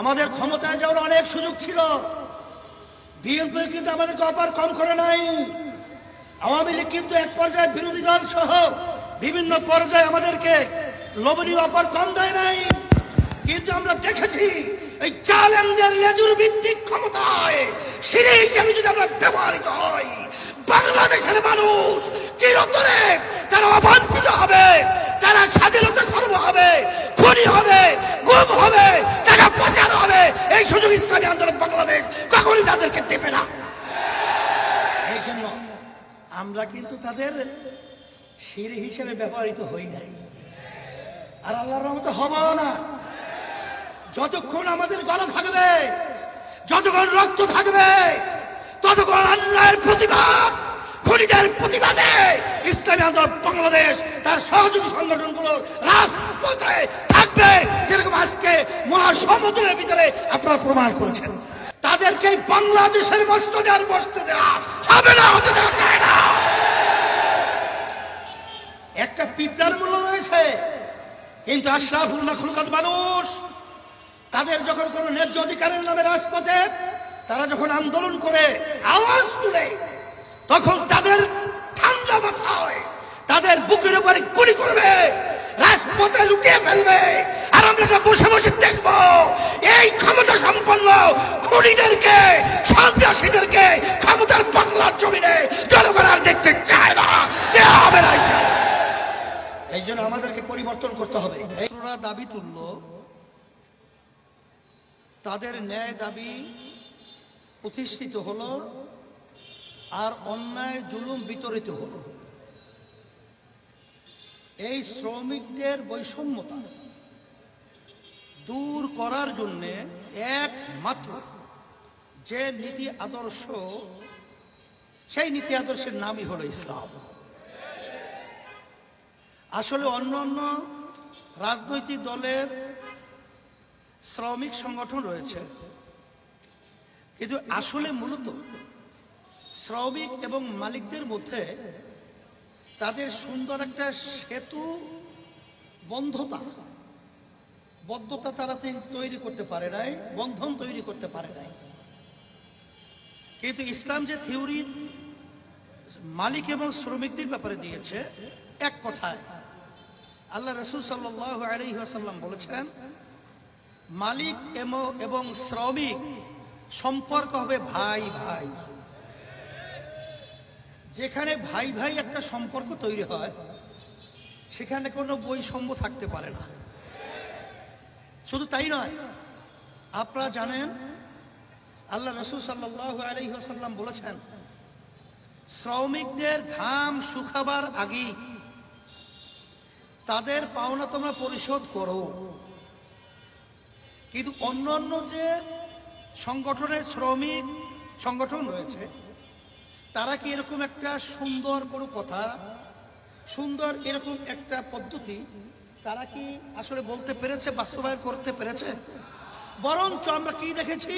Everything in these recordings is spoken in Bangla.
আমাদের ক্ষমতায় যাওয়ার অনেক সুযোগ ছিল। বিএনপি কিন্তু আমাদেরকে অপার কম করে নাই। আওয়ামী লীগ কিন্তু এক পর্যায়ে বিরোধী দল সহ বিভিন্ন পর্যায়ে আমাদেরকে লোভনীয় অপার কম দেয় নাই। কিন্তু আমরা দেখেছি, এই চ্যালেঞ্জের লেজুর ভিত্তিক ক্ষমতায় সিঁড়ি হিসেবে যদি আমরা ব্যবহৃত হই, বাংলাদেশের মানুষ চিরতরে তারা অবাঞ্ছিত হবে, তারা স্বাধীনতা খর্ব হবে, খুনি হবে, গুম হবে টাকা হবে ইসলামী আন্দোলন বাংলাদেশ কখনই তাদেরকে দেবে না। এই জন্য আমরা কিন্তু তাদের সিঁড়ি হিসেবে ব্যবহৃত হই নাই। আর আল্লাহর রহমতে হবও না। যতক্ষণ আমাদের গলা থাকবে, যতক্ষণ রক্ত থাকবে, ততক্ষণ অন্যায়ের প্রতিবাদ, খুনিদের প্রতিবাদে ইসলামী আন্দোলন বাংলাদেশ, তার সহযোগী সংগঠনগুলো রাজপথে থাকবে। যেরকম আজকে মহাসমুদ্রের ভিতরে আপনারা প্রমাণ করেছেন। তাদেরকে বাংলাদেশের মস্তদে আর বসতে দেওয়া হবে না, হতে দেওয়া যায় না। একটা পিঁপড়ার মূল্য রয়েছে। কিন্তু আশরাফুল মাখলুকাত মানুষ, তাদের যখন কোনো ন্যায্য অধিকারের নামে রাজপথে তারা যখন আন্দোলন করে, আওয়াজ তুলে, তখন তাদের ঠান্ডা মাথা হয় তাদের বুকের উপরে গুলি করবে। রাজপথে লুটিয়ে ফেলবে। আর আমরা এটা বসে বসে দেখব, এই ক্ষমতা সম্পন্ন খুনিদেরকে, সন্ত্রাসীদেরকে ক্ষমতার বাংলার জমিনে জনগণ আর দেখতে চায় না। দেওয়া হবে না এই জন্য আমাদেরকে পরিবর্তন করতে হবে। দাবি তুললো, তাদের ন্যায় দাবি প্রতিষ্ঠিত হলো, আর অন্যায় জুলুম বিতরিত হলো। এই শ্রমিকদের বৈষম্যতা দূর করার জন্য একমাত্র যে নীতি আদর্শ, সেই নীতি আদর্শের নামই হলো ইসলাম। আসলে অন্য অন্য রাজনৈতিক দলের শ্রমিক সংগঠন রয়েছে, কিন্তু আসলে মূলত শ্রমিক এবং মালিকদের মধ্যে তাদের সুন্দর একটা সেতু বন্ধতা। বদ্ধতা তারা তৈরি করতে পারে নাই, বন্ধন তৈরি করতে পারে নাই। কিন্তু ইসলাম যে থিওরি মালিক এবং শ্রমিকদের ব্যাপারে দিয়েছে, এক কথায়, আল্লাহ রসুল সাল্লাহ আলহিহাসাল্লাম বলেছেন, মালিক এবং শ্রমিক সম্পর্ক হবে ভাই ভাই যেখানে ভাই ভাই একটা সম্পর্ক তৈরি হয়, সেখানে কোনো বৈষম্য থাকতে পারে না। শুধু তাই নয়, আপনারা জানেন, আল্লাহ রসুল সাল্লাহ আলহিহাসাল্লাম বলেছেন, শ্রমিকদের ঘাম শুকাবার আগেই তাদের পাওনা তোমরা পরিশোধ করো। কিন্তু অন্য অন্য যে সংগঠনের শ্রমিক সংগঠন রয়েছে তারা কি এরকম একটা সুন্দর কোনো কথা, সুন্দর এরকম একটা পদ্ধতি, তারা কি আসলে বলতে পেরেছে, বাস্তবায়ন করতে পেরেছে? বরঞ্চ আমরা কি দেখেছি?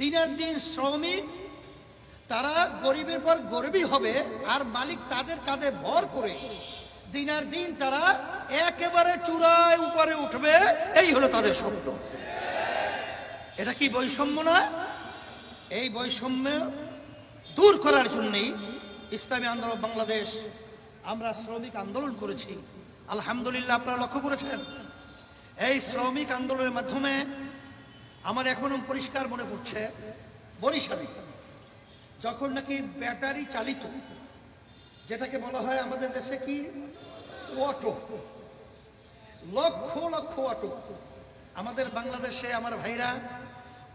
দিনের দিন শ্রমিক, তারা গরিবের পর গরিবই হবে, আর মালিক তাদের কাঁধে ভর করে দিনের দিন তারা একেবারে চূড়ায় উপরে উঠবে, এই হলো তাদের স্বপ্ন। এটা কি বৈষম্য না? এই বৈষম্য দূর করার জন্যই ইসলামী আন্দোলন বাংলাদেশ, আমরা শ্রমিক আন্দোলন করেছি। আলহামদুলিল্লাহ আপনারা লক্ষ্য করেছেন? এই শ্রমিক আন্দোলনের মাধ্যমে আমার এখনও পরিষ্কার মনে পড়ছে, বরিশালে যখন নাকি ব্যাটারি চালিত, যেটাকে বলা হয় আমাদের দেশে কি? অটো। লক্ষ লক্ষ অটো। আমাদের বাংলাদেশে আমার ভাইরা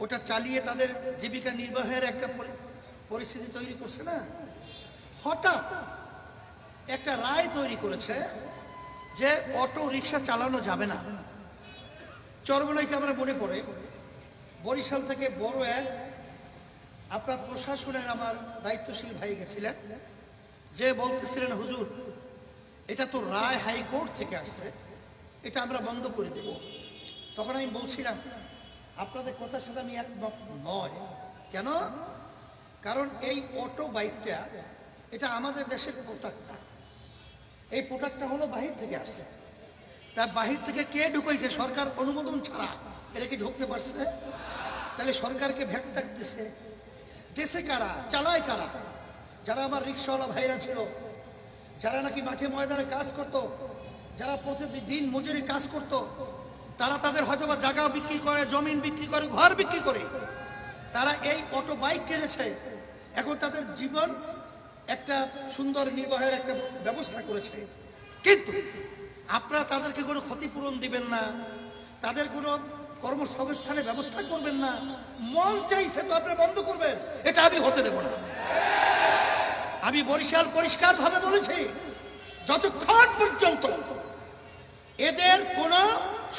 ওটা চালিয়ে তাদের জীবিকা নির্বাহের একটা পরিস্থিতি তৈরি করছে না? হঠাৎ একটা রায় তৈরি করেছে যে অটো রিক্সা চালানো যাবে না। চরমনাইতে আমরা মনে পড়ে, বরিশাল থেকে বড় এক আপনার প্রশাসনের আমার দায়িত্বশীল ভাই গেছিলেন, যে বলতেছিলেন, হুজুর, এটা তো রায় হাইকোর্ট থেকে আসছে, এটা আমরা বন্ধ করে দেব। তখন আমি বলছিলাম, আপনাদের কথার সাথে আমি একমত নয়। কেন? কারণ এই অটো বাইকটা এটা আমাদের দেশের প্রোডাক্টটা এই প্রোডাক্টটা হলো বাহির থেকে আসছে। তা বাহির থেকে কে ঢুকাইছে? সরকার অনুমোদন ছাড়া। এটা কি ঢুকতে পারছে? তাহলে সরকারকে ভ্যাট দিছে। দেশে কারা? চালায় কারা? যারা আমার রিক্সাওয়ালা ভাইরা ছিল, যারা নাকি মাঠে ময়দানে কাজ করত, যারা প্রতিদিন মজুরি কাজ করত, তারা তাদের হয়তো বা জায়গা বিক্রি করে জমিন বিক্রি করে, ঘর বিক্রি করে। তারা এই অটো বাইক কিনেছে। এখন তাদের জীবন একটা সুন্দর নির্বাহের একটা ব্যবস্থা করেছে। কিন্তু আপনারা তাদেরকে কোনো ক্ষতিপূরণ দিবেন না, তাদের কোনো কর্মসংস্থানের ব্যবস্থা করবেন না। মন চাইছে তো আপনি বন্ধ করবেন, এটা আমি হতে দেব না। আমি বরিশাল পরিষ্কার ভাবে বলেছি, যতক্ষণ পর্যন্ত এদের কোন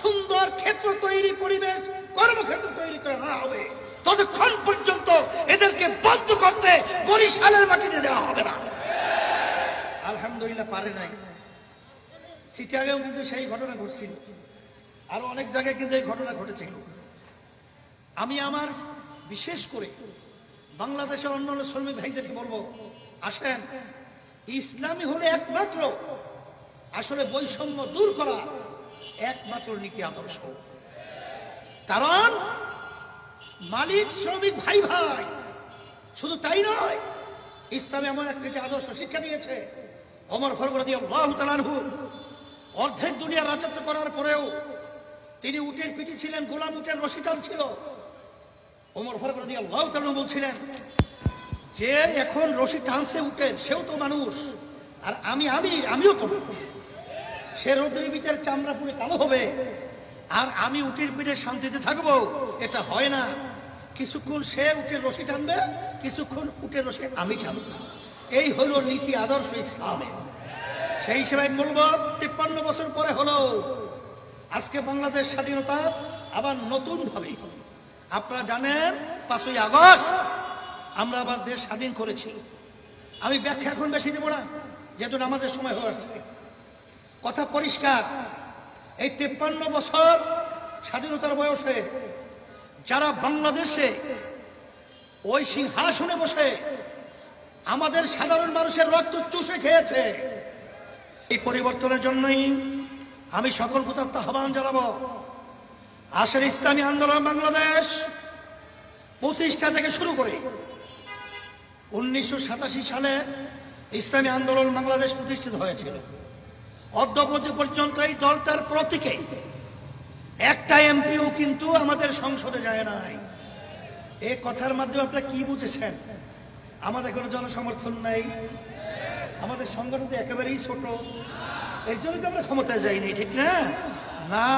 সুন্দর ক্ষেত্র তৈরি পরিবেশ, কর্মক্ষেত্র তৈরি করা হবে, ততক্ষণ পর্যন্ত এদেরকে বন্ধ করতে বরিশালের মাটিতে দেওয়া হবে না। আলহামদুলিল্লাহ পারে নাই। চিটাগেও কিন্তু সেই ঘটনা ঘটছিল। আরও অনেক জায়গায় কিন্তু এই ঘটনা ঘটেছিল। আমি আমার বিশেষ করে বাংলাদেশের অন্যান্য শ্রমিক ভাইদেরকে বলব, আসেন, ইসলামী হলে একমাত্র আসলে বৈষম্য দূর করা একমাত্র নীতি আদর্শ। কারণ মালিক, শ্রমিক ভাই ভাই শুধু তাই নয়, ইসলামে এমন এক নীতি আদর্শ শিক্ষা দিয়েছে, অমর ফরগরদি আল্লাহ তালানহু অর্ধেক দুনিয়া রাজত্ব করার পরেও তিনি উটের পিঠে ছিলেন, গোলাম উটের রশিটান ছিল। ওমর ফারুক রাদিয়াল্লাহু তাআলা বলছিলেন, যে এখন রশি টানছে উঠে সেও তো মানুষ, আর আমি আমি, আমিও তো মানুষ। সে রোদ্রের ভিতরে চামড়া পুড়ে কালো হবে, আর আমি উটের পিঠে শান্তিতে থাকব, এটা হয় না। কিছুক্ষণ সে উঠে রশি টানবে, কিছুক্ষণ উঠে রশি আমি টানবো। এই হলো নীতি আদর্শ ইসলামের সেই হিসেবে আমি বলব, তিপ্পান্ন বছর পরে হলো আজকে বাংলাদেশ স্বাধীনতা আবার নতুন ভাবে আপনারা জানেন, পাঁচই আগস্ট আমরা আবার দেশ স্বাধীন করেছি। আমি ব্যাখ্যা এখন বেশি দেব না, যেহেতু আমাদের সময় হয়ে আসছে। কথা পরিষ্কার, এই তেপ্পান্ন বছর স্বাধীনতার বয়সে যারা বাংলাদেশে ওই সিংহাসনে বসে আমাদের সাধারণ মানুষের রক্ত চুষে খেয়েছে, এই পরিবর্তনের জন্যই আমি সকল ভূতাত্ম আহ্বান জানাব। আসের ইসলামী আন্দোলন বাংলাদেশ প্রতিষ্ঠা থেকে শুরু করে উনিশশো সাতাশি সালে ইসলামী আন্দোলন বাংলাদেশ প্রতিষ্ঠিত হয়েছিল। অদ্যপতি পর্যন্ত এই দলটার প্রতীকে একটা এমপিও কিন্তু আমাদের সংসদে যায় নাই। এ কথার মাধ্যমে আপনারা কি বুঝেছেন? আমাদের কোনো জনসমর্থন নাই। আমাদের সংগঠন তো একেবারেই ছোট। এর জন্য তো আমরা ক্ষমতায় যাইনি, ঠিক না? না